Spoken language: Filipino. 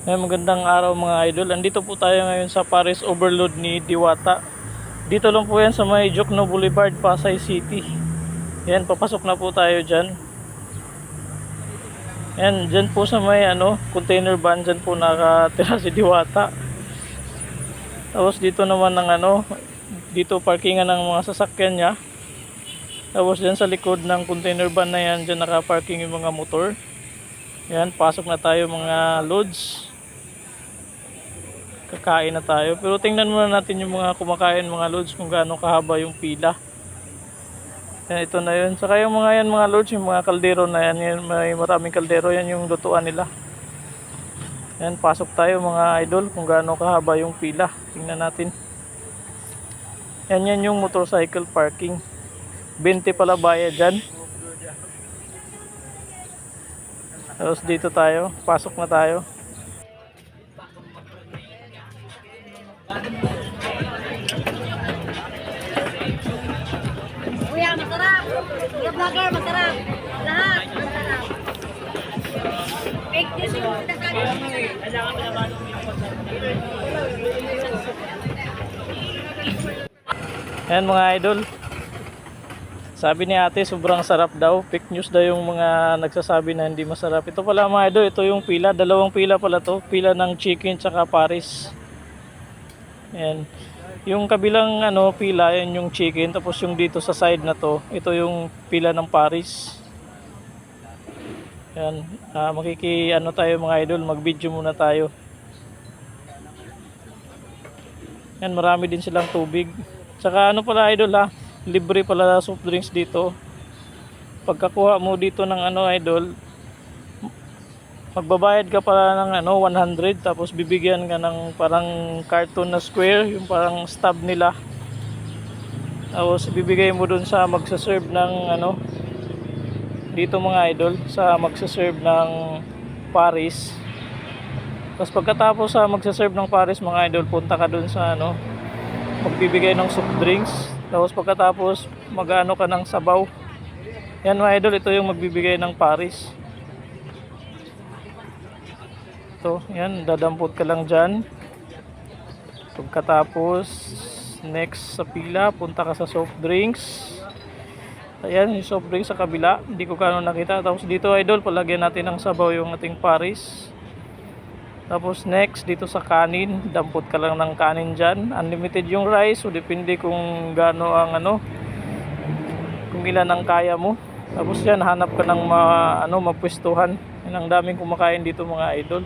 Ay, magandang araw mga idol. Andito po tayo ngayon sa Paris Overload ni Diwata. Dito lang po yan sa may Jokno Boulevard, Pasay City. Yan, papasok na po tayo dyan. Yan, dyan po sa may ano, container van, dyan po nakatira si Diwata. Tapos dito naman ng ano, dito parkingan ng mga sasakyan niya. Tapos dyan sa likod ng container van na yan, dyan nakaparking yung mga motor. Yan, pasok na tayo mga loads. Kakain na tayo. Pero tingnan muna natin yung mga kumakain mga loads kung gaano kahaba yung pila. Yan, ito na yun. Saka yung mga yan mga loads, yung mga kaldero na yan, yan may maraming kaldero, yan yung lutuan nila. Yan, pasok tayo mga idol kung gaano kahaba yung pila. Tingnan natin. Yan yan yung motorcycle parking. 20 pala bayad dyan. Tapos dito tayo, pasok na tayo. Kuya, masarap. Kuya vlogger, masarap. Lahat, masarap. Fake news yung sinasabi. Ayan mga idol. Sabi ni ate sobrang sarap daw. Fake news daw yung mga nagsasabi na hindi masarap. Ito pala mga idol, ito yung pila. Dalawang pila pala to. Pila ng chicken tsaka paris. Ayan. Yung kabilang ano, pila, yan yung chicken. Tapos yung dito sa side na to, ito yung pila ng paris. Ayan. Ah, makiki ano tayo mga idol, mag video muna tayo. Yan, marami din silang tubig. Tsaka ano pala idol ha, libre pala soft drinks dito. Pagkakuha mo dito ng ano idol, magbabayad ka pala ng ano 100 tapos bibigyan ka ng parang carton na square, yung parang stub nila. Tapos bibigay mo dun sa magsaserve ng ano dito mga idol sa magsaserve ng Paris. Tapos pagkatapos sa magsaserve ng Paris mga idol, punta ka dun sa ano, magbibigay ng soft drinks. Tapos pagkatapos magano ka ng sabaw. Yan mga idol, ito yung magbibigay ng Paris. Ito, yan, dadampot ka lang dyan. Pagkatapos, next sa pila, punta ka sa soft drinks. Ayan, yung soft drinks sa kabila. Hindi ko kano nakita. Tapos dito idol, palagyan natin ng sabaw yung ating Paris. Tapos next, dito sa kanin, dampot ka lang ng kanin dyan. Unlimited yung rice, so depende kung gaano ang ano, kung ilan ang kaya mo. Tapos yan, hanap ka ng ma, ano, mapwestuhan. Yan ang daming kumakain dito mga idol.